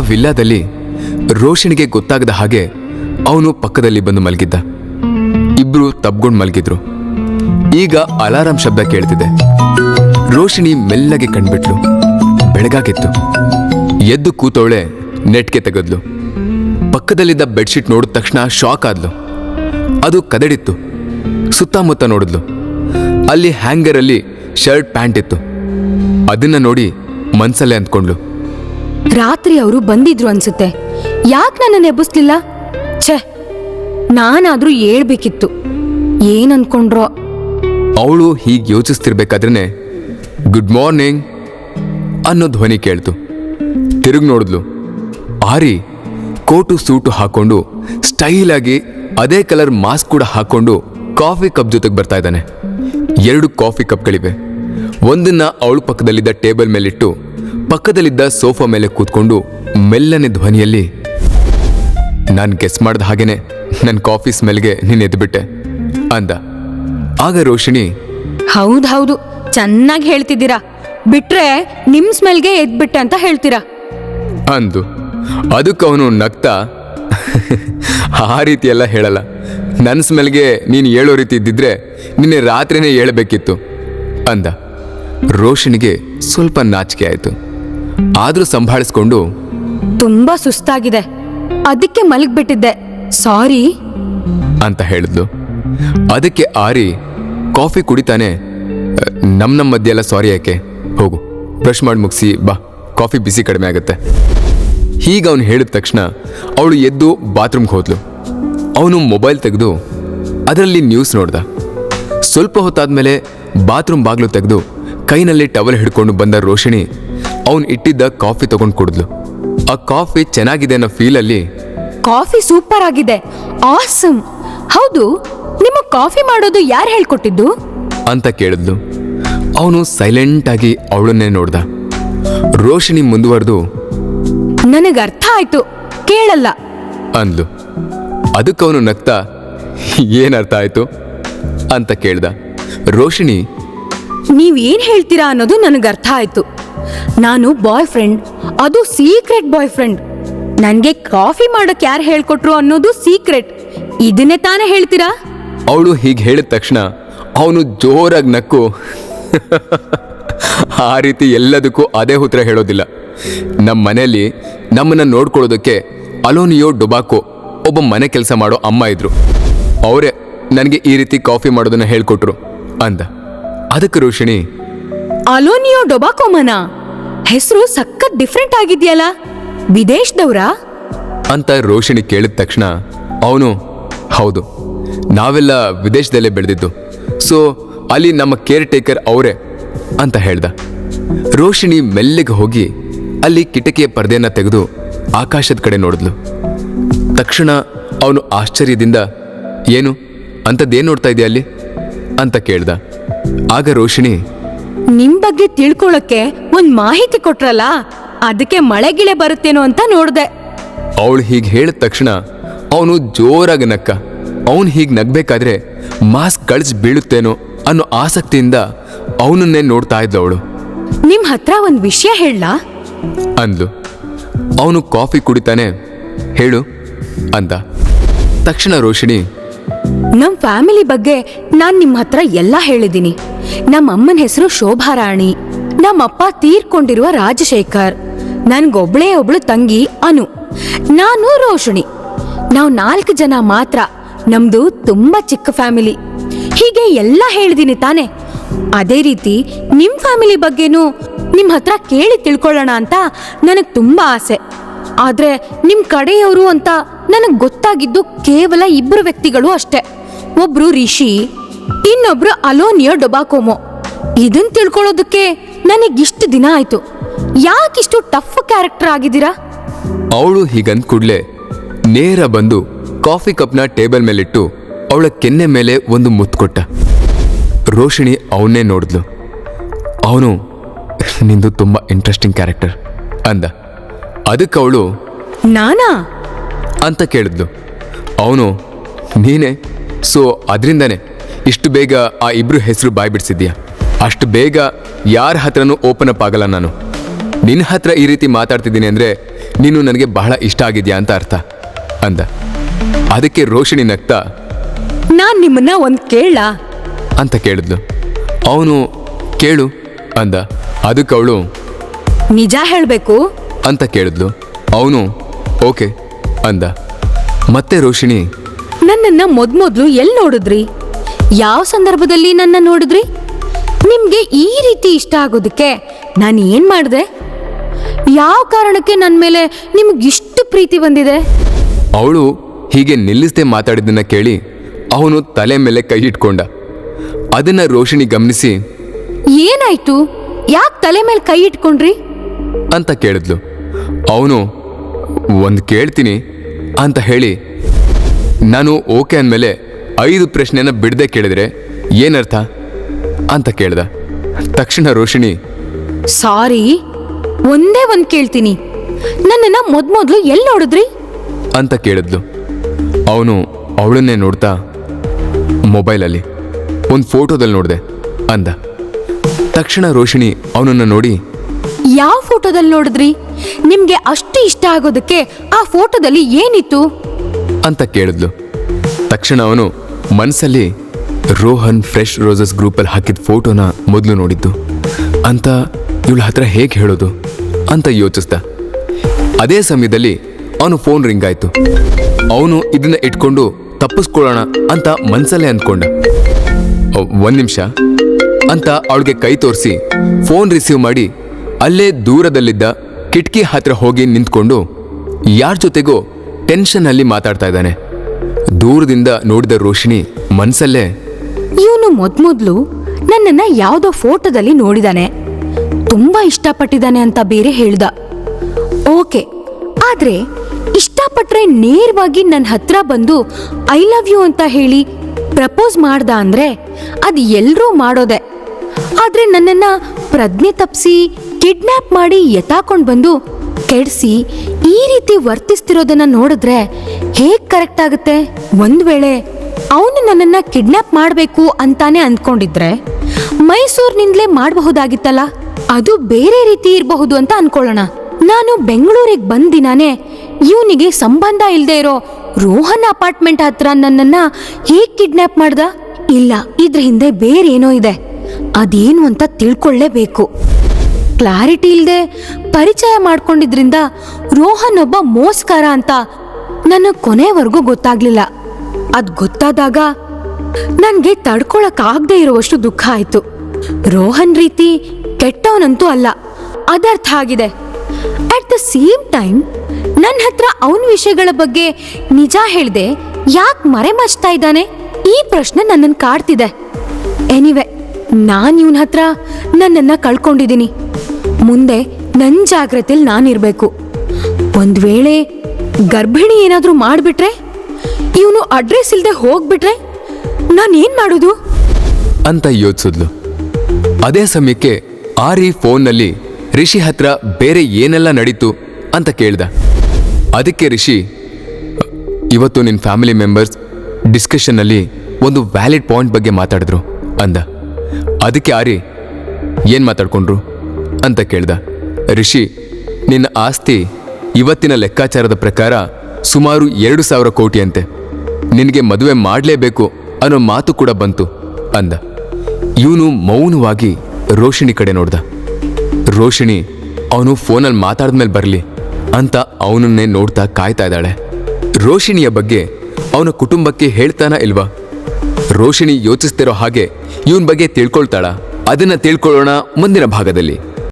ವಿಲ್ಲಾದಲ್ಲಿ ರೋಷನ್ಗೆ ಗೊತ್ತಾಗದ ಹಾಗೆ ಅವನು ಪಕ್ಕದಲ್ಲಿ ಬಂದು ಮಲಗಿದ್ದ. ಇಬ್ರು ತಬ್ಗೊಂಡು ಮಲಗಿದ್ರು. ಈಗ ಅಲಾರಾಂ ಶಬ್ದ ಕೇಳ್ತಿದೆ. ರೋಷಿಣಿ ಮೆಲ್ಲಗೆ ಕಣ್ಬಿಟ್ಲು. ಬೆಳಗಾಗಿತ್ತು. ಎದ್ದು ಕೂತವಳೆ ನೆಟ್ಗೆ ತೆಗೆದ್ಲು. ಪಕ್ಕದಲ್ಲಿದ್ದ ಬೆಡ್ಶೀಟ್ ನೋಡಿದ ತಕ್ಷಣ ಶಾಕ್ ಆದ್ಲು. ಅದು ಕದಡಿತ್ತು. ಸುತ್ತಮುತ್ತ ನೋಡಿದ್ಲು. ಅಲ್ಲಿ ಹ್ಯಾಂಗರಲ್ಲಿ ಶರ್ಟ್ ಪ್ಯಾಂಟ್ ಇತ್ತು. ಅದನ್ನ ನೋಡಿ ಮನ್ಸಲ್ಲೇ ಅಂದ್ಕೊಂಡ್ಲು ರಾತ್ರಿ ಅವರು ಬಂದಿದ್ರು ಅನ್ಸುತ್ತೆ. ಯಾಕೆ ನನ್ನನ್ನು ಎಬ್ಬಿಸ್ಲಿಲ್ಲ? ಛೆ, ನಾನಾದ್ರೂ ಹೇಳ್ಬೇಕಿತ್ತು. ಏನ್ ಅನ್ಕೊಂಡ್ರೋ ಅವಳು ಹೀಗೆ ಯೋಚಿಸ್ತಿರ್ಬೇಕಾದ್ರೆ ಗುಡ್ ಮಾರ್ನಿಂಗ್ ಅನ್ನೋ ಧ್ವನಿ ಕೇಳ್ತು. ತಿರುಗಿ ನೋಡಿದ್ಲು. ಆರಿ, ಕೋಟು ಸೂಟು ಹಾಕೊಂಡು ಸ್ಟೈಲ್ ಆಗಿ ಅದೇ ಕಲರ್ ಮಾಸ್ಕ್ ಕೂಡ ಹಾಕೊಂಡು ಕಾಫಿ ಕಪ್ ಜೊತೆಗೆ ಬರ್ತಾ ಇದ್ದಾನೆ. ಎರಡು ಕಾಫಿ ಕಪ್ಗಳಿವೆ ಒಂದನ್ನ ಅವಳು ಪಕ್ಕದಲ್ಲಿದ್ದ ಟೇಬಲ್ ಮೇಲಿಟ್ಟು ಪಕ್ಕದಲ್ಲಿದ್ದ ಸೋಫಾ ಮೇಲೆ ಕೂತ್ಕೊಂಡು ಮೆಲ್ಲನೆ ಧ್ವನಿಯಲ್ಲಿ ನಾನು ಗೆಸ್ ಮಾಡ್ದ ಹಾಗೇನೆ. ನನ್ನ ಕಾಫಿ ಸ್ಮೆಲ್ಗೆ ನೀನು ಎದ್ಬಿಟ್ಟೆ ಅಂದ. ಆಗ ರೋಷಿಣಿ ಹೌದು ಹೌದು ಚೆನ್ನಾಗಿ ಹೇಳ್ತಿದ್ದೀರಾ. ಬಿಟ್ರೆ ನಿಮ್ ಸ್ಮೆಲ್ಗೆ ಎದ್ಬಿಟ್ಟೆ ಅಂತ ಹೇಳ್ತೀರಾ. ಅಂದು. ಅದಕ್ಕೆ ಅವನು ನಗ್ತಾ ಆ ರೀತಿ ಎಲ್ಲ ಹೇಳಲ್ಲ. ನನ್ನ ಸ್ಮೆಲ್ಗೆ ನೀನು ಹೇಳೋ ರೀತಿ ಇದ್ದಿದ್ರೆ ನಿನ್ನೆ ರಾತ್ರಿನೇ ಹೇಳಬೇಕಿತ್ತು ಅಂದ. ರೋಷನಿಗೆ ಸ್ವಲ್ಪ ನಾಚಿಕೆ ಆಯಿತು. ಆದರೂ ಸಂಭಾಳಿಸ್ಕೊಂಡು ತುಂಬಾ ಸುಸ್ತಾಗಿದೆ. ಅದಕ್ಕೆ ಮಲಗ್ಬಿಟ್ಟಿದ್ದೆ. ಸಾರಿ. ಅಂತ ಹೇಳಿದ್ಲು. ಅದಕ್ಕೆ ಆರಿ ಕಾಫಿ ಕುಡಿತಾನೆ ನಮ್ಮ ನಮ್ಮ ಮಧ್ಯೆ ಎಲ್ಲ ಸಾರಿ ಯಾಕೆ? ಹೋಗು ಬ್ರಷ್ ಮಾಡಿ ಮುಗಿಸಿ ಬಾ. ಕಾಫಿ ಬಿಸಿ ಕಡಿಮೆ ಆಗುತ್ತೆ. ಹೀಗೆ ಅವನು ಹೇಳಿದ ತಕ್ಷಣ ಅವಳು ಎದ್ದು ಬಾತ್ರೂಮ್ಗೆ ಹೋದ್ಲು. ಅವನು ಮೊಬೈಲ್ ತೆಗೆದು ಅದರಲ್ಲಿ ನ್ಯೂಸ್ ನೋಡ್ದ. ಸ್ವಲ್ಪ ಹೊತ್ತಾದ್ಮೇಲೆ ಬಾತ್ರೂಮ್ ಬಾಗ್ಲು ತೆಗೆದು ಕೈನಲ್ಲಿ ಟವಲ್ ಹಿಡ್ಕೊಂಡು ಬಂದ ರೋಷಿಣಿ ಅವನು ಇಟ್ಟಿದ್ದ ಕಾಫಿ ತಗೊಂಡು ಕುಡಿದ್ಲು. ಆ ಕಾಫಿ ಚೆನ್ನಾಗಿದೆ ಅನ್ನೋ ಫೀಲಲ್ಲಿ ಕಾಫಿ ಸೂಪರ್ ಆಗಿದೆ. ಆಸಮ್ ಹೌದು ನಿಮ್ಮ ಕಾಫಿ ಮಾಡೋದು ಯಾರು ಹೇಳ್ಕೊಟ್ಟಿದ್ದು? ಅಂತ ಕೇಳಿದ್ಲು. ಅವನು ಸೈಲೆಂಟ್ ಆಗಿ ಅವಳನ್ನೇ ನೋಡ್ದ. ರೋಷಿಣಿ ಮುಂದುವರೆದು ನನಗೆ ಅರ್ಥ ಆಯ್ತು ಕೇಳಲ್ಲ. ಅಂದ್ಲು. ಅದಕ್ಕೆ ಅವನು ನಗ್ತಾ ಏನರ್ಥ ಆಯ್ತು ಅಂತ ಕೇಳ್ದ. ರೋಷಿಣಿ ನೀವೇನು ಹೇಳ್ತೀರಾ ಅನ್ನೋದು ನನಗೆ ಅರ್ಥ ಆಯ್ತು. ನಾನು ಬಾಯ್ ಫ್ರೆಂಡ್ ಅದು ಸೀಕ್ರೆಟ್ ಬಾಯ್ ಫ್ರೆಂಡ್ ನನ್ಗೆ ಕಾಫಿ ಮಾಡಕ್ ಯಾರು ಹೇಳ್ಕೊಟ್ರು ಅನ್ನೋದು ಸೀಕ್ರೆಟ್ ಇದನ್ನೇ ತಾನೇ ಹೇಳ್ತೀರಾ? ಅವಳು ಹೀಗೆ ಹೇಳಿದ ತಕ್ಷಣ ಅವನು ಜೋರಾಗಿ ನಕ್ಕು. ಆ ರೀತಿ ಎಲ್ಲದಕ್ಕೂ ಅದೇ ಉತ್ತರ ಹೇಳೋದಿಲ್ಲ. ನಮ್ಮ ಮನೆಯಲ್ಲಿ ನಮ್ಮನ್ನ ನೋಡ್ಕೊಳ್ಳೋದಕ್ಕೆ ಅಲೋನಿಯೋ ಡುಬಾಕೊ ಒಬ್ಬ ಮನೆ ಕೆಲಸ ಮಾಡೋ ಅಮ್ಮ ಇದ್ರು. ಅವರೇ ನನಗೆ ಈ ರೀತಿ ಕಾಫಿ ಮಾಡೋದನ್ನ ಹೇಳ್ಕೊಟ್ರು ಅಂದ. ಅದಕ್ಕೆ ರೋಷಿಣಿ ಅಲೋನಿಯೋ ಡೊಬಾಕೋಮನ ಹೆಸರು ಸಖತ್ ಡಿಫ್ರೆಂಟ್ ಆಗಿದ್ಯಲ್ಲ? ವಿದೇಶದವ್ರಾ? ಅಂತ ರೋಷಿಣಿ ಕೇಳಿದ ತಕ್ಷಣ, ಅವನು, ಹೌದು, ನಾವೆಲ್ಲ ವಿದೇಶದಲ್ಲೇ ಬೆಳೆದಿದ್ದು, ಸೊ ಅಲ್ಲಿ ನಮ್ಮ ಕೇರ್ ಟೇಕರ್ ಅವರೇ ಅಂತ ಹೇಳ್ದ. ರೋಷಿಣಿ ಮೆಲ್ಲಿಗೆ ಹೋಗಿ ಅಲ್ಲಿ ಕಿಟಕಿಯ ಪರ್ದೆಯನ್ನ ತೆಗೆದು ಆಕಾಶದ ಕಡೆ ನೋಡಿದ್ಲು. ತಕ್ಷಣ ಅವನು ಆಶ್ಚರ್ಯದಿಂದ, ಏನು ಅಂಥದ್ದೇನು ನೋಡ್ತಾ ಇದೆಯಾ ಅಲ್ಲಿ? ಅಂತ ಕೇಳ್ದ. ಆಗ ರೋಷಿಣಿ ನಿಮ್ ಬಗ್ಗೆ ತಿಳ್ಕೊಳಕ್ಕೆ ಒಂದ್ ಮಾಹಿತಿ ಕೊಟ್ರಲ್ಲ ಅದಕ್ಕೆ ಮಳೆ ಗಿಳೆ ಬರುತ್ತೇನೋ ಅಂತ ನೋಡ್ದೆ. ಅವಳು ಹೀಗೆ ಹೇಳಿದ ತಕ್ಷಣ ಅವನು ಜೋರಾಗಿ ನಕ್ಕ. ಅವನು ಹೀಗೆ ನಗ್ಬೇಕಾದ್ರೆ ಮಾಸ್ಕ್ ಕಳ್ಸಿ ಬೀಳುತ್ತೇನೋ ಅನ್ನೋ ಆಸಕ್ತಿಯಿಂದ ಅವನನ್ನೇ ನೋಡ್ತಾ ಇದ್ದವಳು ನಿಮ್ ಹತ್ರ ಒಂದ್ ವಿಷಯ ಹೇಳ ಅಂದ್ಲು. ಅವನು ಕಾಫಿ ಕುಡಿತಾನೆ. ಹೇಳು ಅಂದ. ತಕ್ಷಣ ರೋಷಿಣಿ ನಮ್ ಫ್ಯಾಮಿಲಿ ಬಗ್ಗೆ ನಾನು ನಿಮ್ಮ ಹತ್ರ ಎಲ್ಲ ಹೇಳಿದ್ದೀನಿ ನಮ್ಮ ಅಮ್ಮನ ಹೆಸರು ಶೋಭಾರಾಣಿ. ನಮ್ಮಪ್ಪ ತೀರ್ಕೊಂಡಿರುವ ರಾಜಶೇಖರ್. ನನ್ಗೊಬ್ಳೇ ಒಬ್ಳು ತಂಗಿ ಅನು. ನಾನು ರೋಷಿಣಿ. ನಾವು ನಾಲ್ಕು ಜನ ಮಾತ್ರ. ನಮ್ದು ತುಂಬಾ ಚಿಕ್ಕ ಫ್ಯಾಮಿಲಿ. ಹೀಗೆ ಎಲ್ಲ ಹೇಳಿದೀನಿ ತಾನೆ. ಅದೇ ರೀತಿ ನಿಮ್ ಫ್ಯಾಮಿಲಿ ಬಗ್ಗೆನೂ ನಿಮ್ ಹತ್ರ ಕೇಳಿ ತಿಳ್ಕೊಳ್ಳೋಣ ಅಂತ ನನಗ್ ತುಂಬಾ ಆಸೆ. ಆದ್ರೆ ನಿಮ್ ಕಡೆಯವರು ಅಂತ ನನಗ್ ಗೊತ್ತಾಗಿದ್ದು ಕೇವಲ ಇಬ್ಬರು ವ್ಯಕ್ತಿಗಳು ಅಷ್ಟೇ. ಒಬ್ರು ರಿಷಿ ಇನ್ನೊಬ್ರು ಅಲೋನಿಯೋ ಡೊಬಾಕೋಮೋ. ಇದನ್ ತಿಳ್ಕೊಳ್ಳೋದಕ್ಕೆ ನನಗಿಷ್ಟು ದಿನ ಆಯ್ತು. ಯಾಕಿಷ್ಟು ಟಫ್ ಕ್ಯಾರೆಕ್ಟರ್ ಆಗಿದ್ದೀರಾ? ಅವಳು ಹೀಗಂದ್ ಕೂಡ್ಲೆ ನೇರ ಬಂದು ಕಾಫಿ ಕಪ್ನ ಟೇಬಲ್ ಮೇಲಿಟ್ಟು ಅವಳ ಕೆನ್ನೆ ಮೇಲೆ ಒಂದು ಮುತ್ತು ಕೊಟ್ಟ. ರೋಷಿಣಿ ಅವನ್ನೇ ನೋಡಿದ್ಲು. ಅವನು ನಿಂದು ತುಂಬ ಇಂಟ್ರೆಸ್ಟಿಂಗ್ ಕ್ಯಾರೆಕ್ಟರ್ ಅಂದ. ಅದಕ್ಕೆ ಅವಳು ನಾನಾ? ಅಂತ ಕೇಳಿದ್ಲು. ಅವನು ನೀನೇ ಸೊ ಅದರಿಂದನೇ ಇಷ್ಟು ಬೇಗ ಆ ಇಬ್ರು ಹೆಸರು ಬಾಯಿ ಬಿಡಿಸಿದ್ಯಾ ಅಷ್ಟು ಬೇಗ ಯಾರ ಹತ್ರನೂ ಓಪನ್ ಅಪ್ ಆಗಲ್ಲ ನಾನು. ನಿನ್ನ ಹತ್ರ ಈ ರೀತಿ ಮಾತಾಡ್ತಿದ್ದೀನಿ ಅಂದರೆ ನೀನು ನನಗೆ ಬಹಳ ಇಷ್ಟ ಆಗಿದ್ಯಾ ಅಂತ ಅರ್ಥ. ಅಂದ. ಅದಕ್ಕೆ ರೋಷಿಣಿ ನಗ್ತಾ ನಾನ್ ನಿಮ್ಮನ್ನ ಒಂದು ಕೇಳ ಅಂತ ಕೇಳಿದ್ಲು. ಅವನು ಕೇಳು ಅಂದ. ಅದಕ್ಕೆ ಅವಳು ನಿಜ ಹೇಳಬೇಕು? ಅಂತ ಕೇಳಿದ್ಲು. ಅವನು ಓಕೆ ಅಂದ. ಮತ್ತೆ ರೋಷಿಣಿ ನನ್ನನ್ನ ಮೊದ್ಮೊದ್ಲು ಎಲ್ ನೋಡಿದ್ರಿ? ಯಾವ ಸಂದರ್ಭದಲ್ಲಿ ನನ್ನ ನೋಡಿದ್ರಿ? ನಿಮ್ಗೆ ಈ ರೀತಿ ಇಷ್ಟ ಆಗೋದಕ್ಕೆ ನಾನು ಏನ್ ಮಾಡಿದೆ? ಯಾವ ಕಾರಣಕ್ಕೆ ನನ್ನ ಮೇಲೆ ನಿಮ್ಗಿಷ್ಟು ಪ್ರೀತಿ ಬಂದಿದೆ? ಅವಳು ಹೀಗೆ ನಿಲ್ಲಿಸದೆ ಮಾತಾಡಿದ್ದನ್ನ ಕೇಳಿ ಅವನು ತಲೆ ಮೇಲೆ ಕೈ ಇಟ್ಕೊಂಡ. ಅದನ್ನ ರೋಷಿಣಿ ಗಮನಿಸಿ ಏನಾಯ್ತು? ಯಾಕೆ ತಲೆ ಮೇಲೆ ಕೈ ಇಟ್ಕೊಂಡ್ರಿ? ಅಂತ ಕೇಳಿದ್ಲು. ಅವನು ಒಂದು ಕೇಳ್ತೀನಿ ಅಂತ ಹೇಳಿ ನಾನು ಓಕೆ ಅಂದಮೇಲೆ ಐದು ಪ್ರಶ್ನೆನ ಬಿಡದೆ ಕೇಳಿದ್ರೆ ಏನರ್ಥ ಅಂತ ಕೇಳ್ದ. ತಕ್ಷಣ ರೋಷಿಣಿ ಸಾರಿ ಒಂದೇ ಒಂದು ಕೇಳ್ತೀನಿ. ನನ್ನನ್ನ ಮೊದ್ಮೊದ್ಲು ಎಲ್ಲಿ ನೋಡಿದ್ರಿ? ಅಂತ ಕೇಳಿದ್ಲು. ಅವನು ಅವಳನ್ನೇ ನೋಡ್ತಾ ಮೊಬೈಲಲ್ಲಿ ಒಂದು ಫೋಟೋದಲ್ಲಿ ನೋಡಿದೆ ಅಂದ. ತಕ್ಷಣ ರೋಷಿಣಿ ಅವನನ್ನು ನೋಡಿ ಯಾವ ಫೋಟೋದಲ್ಲಿ ನೋಡಿದ್ರಿ? ನಿಮ್ಗೆ ಅಷ್ಟು ಇಷ್ಟ ಆಗೋದಕ್ಕೆ ಆ ಫೋಟೋದಲ್ಲಿ ಏನಿತ್ತು? ಅಂತ ಕೇಳಿದ್ಲು. ತಕ್ಷಣ ಅವನು ಮನಸ್ಸಲ್ಲಿ ರೋಹನ್ ಫ್ರೆಶ್ ರೋಸಸ್ ಗ್ರೂಪಲ್ಲಿ ಹಾಕಿದ ಫೋಟೋನ ಮೊದಲು ನೋಡಿದ್ದು. ಅಂತ ಇವಳ ಹತ್ರ ಹೇಗೆ ಹೇಳೋದು ಅಂತ ಯೋಚಿಸ್ದ. ಅದೇ ಸಮಯದಲ್ಲಿ ಅವನು ಫೋನ್ ರಿಂಗ್ ಆಯಿತು. ಅವನು ಇದನ್ನ ಇಟ್ಕೊಂಡು ತಪ್ಪಿಸ್ಕೊಳ್ಳೋಣ ಅಂತ ಮನಸ್ಸಲ್ಲೇ ಅಂದ್ಕೊಂಡ ಒಂದು ನಿಮಿಷ ಅಂತ ಅವಳಿಗೆ ಕೈ ತೋರಿಸಿ ಫೋನ್ ರಿಸೀವ್ ಮಾಡಿ ಅಲ್ಲೇ ದೂರದಲ್ಲಿದ್ದ ಕಿಟಕಿ ಹತ್ರ ಹೋಗಿ ನಿಂತ್ಕೊಂಡು ಯಾರ ಜೊತೆಗೋ ಟೆನ್ಷನ್ ಅಲ್ಲಿ ಮಾತಾಡ್ತಾ ಇದ್ದಾನೆ. ದೂರದಿಂದ ನೋಡಿದ ರೋಶಿನಿ ಮನ್ಸಲ್ಲೇ, ಇವನು ಮೊದ್ಮೊದ್ಲು ನನ್ನನ್ನ ಯಾವುದೋ ಫೋಟೋದಲ್ಲಿ ನೋಡಿದಾನೆ. ತುಂಬಾ ಇಷ್ಟಪಟ್ಟಿದ್ದಾನೆ ಅಂತ ಬೇರೆ ಹೇಳ್ದ. ಓಕೆ, ಆದ್ರೆ ಇಷ್ಟಪಟ್ರೆ ನೇರವಾಗಿ ನನ್ನ ಹತ್ರ ಬಂದು ಐ ಲವ್ ಯು ಅಂತ ಹೇಳಿ ಪ್ರಪೋಸ್ ಮಾಡ್ದ ಅಂದ್ರೆ ಅದು ಎಲ್ಲರೂ ಮಾಡೋದೆ. ಆದ್ರೆ ನನ್ನನ್ನ ಪ್ರಜ್ಞೆ ತಪ್ಸಿ, ಕಿಡ್ನಾಪ್ ಮಾಡಿ ಎತ್ತಾಕೊಂಡ್ ಬಂದು ಕೆಡ್ಸಿ ಈ ರೀತಿ ವರ್ತಿಸ್ತಿರೋದನ್ನ ನೋಡಿದ್ರೆ ಹೇಗ್ ಕರೆಕ್ಟ್ ಆಗುತ್ತೆ? ಒಂದ್ ವೇಳೆ ಅವನು ನನ್ನನ್ನ ಕಿಡ್ನಾಪ್ ಮಾಡ್ಬೇಕು ಅಂತಾನೆ ಅಂದ್ಕೊಂಡಿದ್ರೆ ಮೈಸೂರಿನಿಂದಲೇ ಮಾಡಬಹುದಾಗಿತ್ತಲ್ಲ? ಅದು ಬೇರೆ ರೀತಿ ಇರಬಹುದು ಅಂತ ಅನ್ಕೊಳ್ಳೋಣ. ನಾನು ಬೆಂಗಳೂರಿಗೆ ಬಂದ ದಿನಾನೇ ಇವನಿಗೆ ಸಂಬಂಧ ಇಲ್ದೇ ಇರೋ ರೋಹನ್ ಅಪಾರ್ಟ್ಮೆಂಟ್ ಹತ್ರ ನನ್ನನ್ನ ಹೇಗ್ ಕಿಡ್ನಾಪ್ ಮಾಡ್ದ? ಇಲ್ಲ, ಇದ್ರ ಹಿಂದೆ ಬೇರೇನೋ ಇದೆ. ಅದೇನು ಅಂತ ತಿಳ್ಕೊಳ್ಳೇಬೇಕು ಕ್ಲಾರಿಟಿ ಇಲ್ಲದೆ ಪರಿಚಯ ಮಾಡ್ಕೊಂಡಿದ್ರಿಂದ ರೋಹನ್ ಒಬ್ಬ ಮೋಸ್ಕಾರ ಅಂತ ನನ್ನ ಕೊನೆವರೆಗೂ ಗೊತ್ತಾಗ್ಲಿಲ್ಲ. ಅದ್ ಗೊತ್ತಾದಾಗ ನನ್ಗೆ ತಡ್ಕೊಳಕ್ ಆಗದೆ ಇರುವಷ್ಟು ದುಃಖ ಆಯ್ತು. ರೋಹನ್ ರೀತಿ ಕೆಟ್ಟವನಂತೂ ಅಲ್ಲ, ಅದರ್ಥ ಆಗಿದೆ. ಅಟ್ ದ ಸೇಮ್ ಟೈಮ್ ನನ್ನ ಹತ್ರ ಅವನ ವಿಷಯಗಳ ಬಗ್ಗೆ ನಿಜ ಹೇಳ್ದೆ ಯಾಕೆ ಮರೆಮಾಚ್ತಾ ಇದ್ದಾನೆ? ಈ ಪ್ರಶ್ನೆ ನನ್ನನ್ನು ಕಾಡ್ತಿದೆ. ಎನಿವೆ ನಾನು ಇವನ ಹತ್ರ ನನ್ನನ್ನ ಕಳ್ಕೊಂಡಿದ್ದೀನಿ ಮುಂದೆ ನನ್ನ ಜಾಗ್ರತೆಲಿ ನಾನಿರಬೇಕು. ಒಂದ್ ವೇಳೆ ಗರ್ಭಿಣಿ ಏನಾದರೂ ಮಾಡ್ಬಿಟ್ರೆ, ಇವನು ಅಡ್ರೆಸ್ ಇಲ್ದೆ ಹೋಗ್ಬಿಟ್ರೆ ನಾನೇನು ಮಾಡೋದು? ಅಂತ ಯೋಚಿಸಿದ್ಲು. ಅದೇ ಸಮಯಕ್ಕೆ ಆರಿ ಫೋನ್ನಲ್ಲಿ ರಿಷಿ ಹತ್ರ ಬೇರೆ ಏನೆಲ್ಲ ನಡೀತು ಅಂತ ಕೇಳ್ದ. ಅದಕ್ಕೆ ರಿಷಿ, ಇವತ್ತು ನಿನ್ನ ಫ್ಯಾಮಿಲಿ ಮೆಂಬರ್ಸ್ ಡಿಸ್ಕಷನ್ನಲ್ಲಿ ಒಂದು ವ್ಯಾಲಿಡ್ ಪಾಯಿಂಟ್ ಬಗ್ಗೆ ಮಾತಾಡಿದ್ರು, ಅಂದ. ಅದಕ್ಕೆ ಆರಿ, ಏನು ಮಾತಾಡ್ಕೊಂಡ್ರು? ಅಂತ ಕೇಳ್ದ. ರಿಷಿ, ನಿನ್ನ ಆಸ್ತಿ ಇವತ್ತಿನ ಲೆಕ್ಕಾಚಾರದ ಪ್ರಕಾರ ಸುಮಾರು ಎರಡು ಸಾವಿರ ಕೋಟಿಯಂತೆ. ನಿನಗೆ ಮದುವೆ ಮಾಡಲೇಬೇಕು ಅನ್ನೋ ಮಾತು ಕೂಡ ಬಂತು, ಅಂದ. ಇವನು ಮೌನವಾಗಿ ರೋಷಿಣಿ ಕಡೆ ನೋಡ್ದ. ರೋಷಿಣಿ, ಅವನು ಫೋನಲ್ಲಿ ಮಾತಾಡಿದ್ಮೇಲೆ ಬರಲಿ ಅಂತ ಅವನನ್ನೇ ನೋಡ್ತಾ ಕಾಯ್ತಾ ಇದ್ದಾಳೆ. ರೋಷಿಣಿಯ ಬಗ್ಗೆ ಅವನ ಕುಟುಂಬಕ್ಕೆ ಹೇಳ್ತಾನ ಇಲ್ವಾ? ರೋಷಿಣಿ ಯೋಚಿಸ್ತಿರೋ ಹಾಗೆ ಇವನ್ ಬಗ್ಗೆ ತಿಳ್ಕೊಳ್ತಾಳ? ಅದನ್ನ ತಿಳ್ಕೊಳ್ಳೋಣ ಮುಂದಿನ ಭಾಗದಲ್ಲಿ.